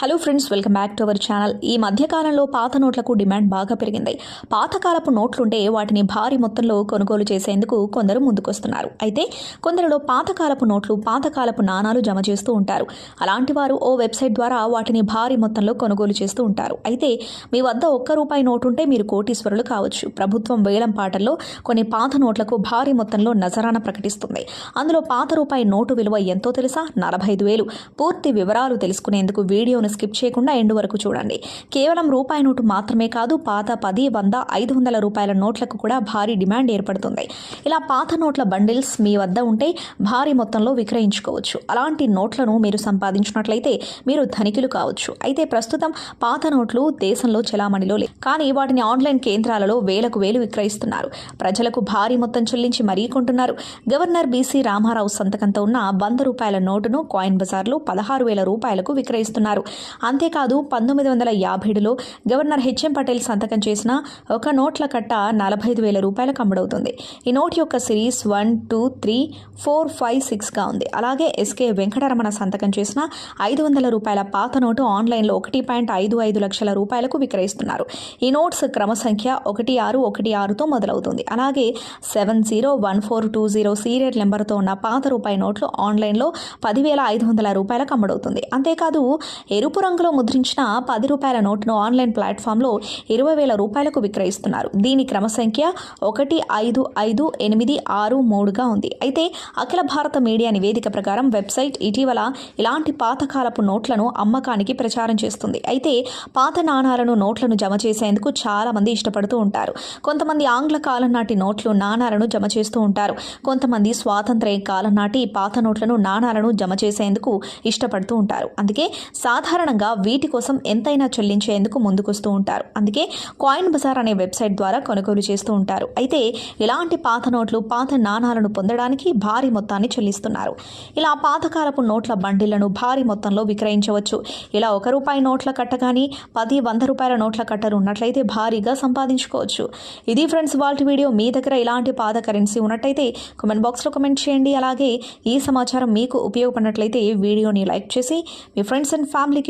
Hello friends welcome back to our channel ఈ మధ్యకాలంలో పాత నోట్లకు డిమాండ్ బాగా పెరిగింది. పాతకాలపు నోట్లుంటే వాటిని భారీ మొత్తంలో కొనుగోలు చేసేందుకు కొందరు ముందుకొస్తున్నారు. అయితే కొందరిలో పాతకాలపు నోట్లు పాతకాలపు నాణాలు జమ చేస్తూ ఉంటారు. అలాంటి వారు ఓ వెబ్సైట్ ద్వారా వాటిని భారీ మొత్తంలో కొనుగోలు చేస్తూ ఉంటారు. అయితే మీ వద్ద ఒక్క రూపాయి నోటు ఉంటే మీరు కోటీశ్వరులు కావచ్చు. ప్రభుత్వం వేలం పాటల్లో కొన్ని పాత నోట్లకు భారీ మొత్తంలో నజరాన ప్రకటిస్తుంది. అందులో పాత రూపాయి నోటు విలువ ఎంతో తెలుసా? నలభై ఐదు వేలు. పూర్తి వివరాలు తెలుసుకునేందుకు వీడియోను స్కిప్ చేయకుండా ఎండ్ వరకు చూడండి. కేవలం రూపాయి నోటు మాత్రమే కాదు పాత పది వంద ఐదు వందల రూపాయల నోట్లకు కూడా భారీ డిమాండ్ ఏర్పడుతుంది. ఇలా పాత నోట్ల బండిల్స్ మీ వద్ద ఉంటే భారీ మొత్తంలో విక్రయించుకోవచ్చు. అలాంటి నోట్లను మీరు సంపాదించినట్లయితే మీరు ధనికులు కావచ్చు. అయితే ప్రస్తుతం పాత నోట్లు దేశంలో చెలామణిలో లేవు. కానీ వాటిని ఆన్లైన్ కేంద్రాలలో వేలకు వేలు విక్రయిస్తున్నారు. ప్రజలకు భారీ మొత్తం చెల్లించి మరీ కొంటున్నారు. గవర్నర్ బీసీ రామారావు సంతకంతో ఉన్న వంద రూపాయల నోటును కాయిన్ బజార్లో పదహారు వేల రూపాయలకు విక్రయిస్తున్నారు. అంతేకాదు పంతొమ్మిది వందల యాభైలో గవర్నర్ హెచ్ఎం పటేల్ సంతకం చేసిన ఒక నోట్ల కట్ట నలభై ఐదు వేల రూపాయలకు అమ్ముడవుతుంది. ఈ నోట్ యొక్క series one two three four five సిక్స్గా ఉంది. అలాగే ఎస్కే వెంకటరమణ సంతకం చేసిన ఐదు వందల రూపాయల పాత నోటు ఆన్లైన్లో ఒకటి పాయింట్ ఐదు ఐదు లక్షల రూపాయలకు విక్రయిస్తున్నారు. ఈ నోట్స్ క్రమ సంఖ్య ఒకటి ఆరు ఒకటి ఆరుతో మొదలవుతుంది. అలాగే seven zero one four two zero serial నెంబర్తో ఉన్న పాత రూపాయి నోట్లు ఆన్లైన్లో పదివేల ఐదు వందల రూపాయలకు అమ్ముడవుతుంది. అంతేకాదు ఎరుపు ఎరుపు రంగులో ముద్రించిన పది రూపాయల నోటును ఆన్లైన్ ప్లాట్ఫామ్లో ఇరవై వేల రూపాయలకు విక్రయిస్తున్నారు. దీని క్రమ సంఖ్య ఒకటి ఐదు ఐదు ఎనిమిది ఆరు మూడుగా ఉంది. అయితే అఖిల భారత మీడియా నివేదిక ప్రకారం వెబ్సైట్ ఇటీవల ఇలాంటి పాతకాలపు నోట్లను అమ్మకానికి ప్రచారం చేస్తుంది. అయితే పాత నాణాలను నోట్లను జమ చేసేందుకు చాలామంది ఇష్టపడుతూ ఉంటారు. కొంతమంది ఆంగ్ల కాలం నాటి నోట్లు నాణాలను జమ చేస్తూ ఉంటారు. కొంతమంది స్వాతంత్ర్య కాలం నాటి పాత నోట్లను నాణాలను జమ చేసేందుకు ఇష్టపడుతూ ఉంటారు. అందుకే సాధారణ సాధారణంగా వీటి కోసం ఎంతైనా చెల్లించేందుకు ముందుకొస్తూ ఉంటారు. అందుకే కాయిన్ బజార్ అనే వెబ్సైట్ ద్వారా కొనుగోలు చేస్తూ ఉంటారు. అయితే ఇలాంటి పాత నోట్లు పాత నాణాలను పొందడానికి భారీ మొత్తాన్ని చెల్లిస్తున్నారు. ఇలా పాతకాలపు నోట్ల బండిలను భారీ మొత్తంలో విక్రయించవచ్చు. ఇలా ఒక రూపాయి నోట్ల కట్ట కానీ పది వంద రూపాయల నోట్ల కట్టలు ఉన్నట్లయితే భారీగా సంపాదించుకోవచ్చు. ఇది ఫ్రెండ్స్ వాళ్ళ వీడియో మీ దగ్గర ఇలాంటి పాత కరెన్సీ ఉన్నట్టయితే కామెంట్ బాక్స్లో కమెంట్ చేయండి. అలాగే ఈ సమాచారం మీకు ఉపయోగపడినట్లయితే వీడియోని లైక్ చేసి మీ ఫ్రెండ్స్ అండ్ ఫ్యామిలీకి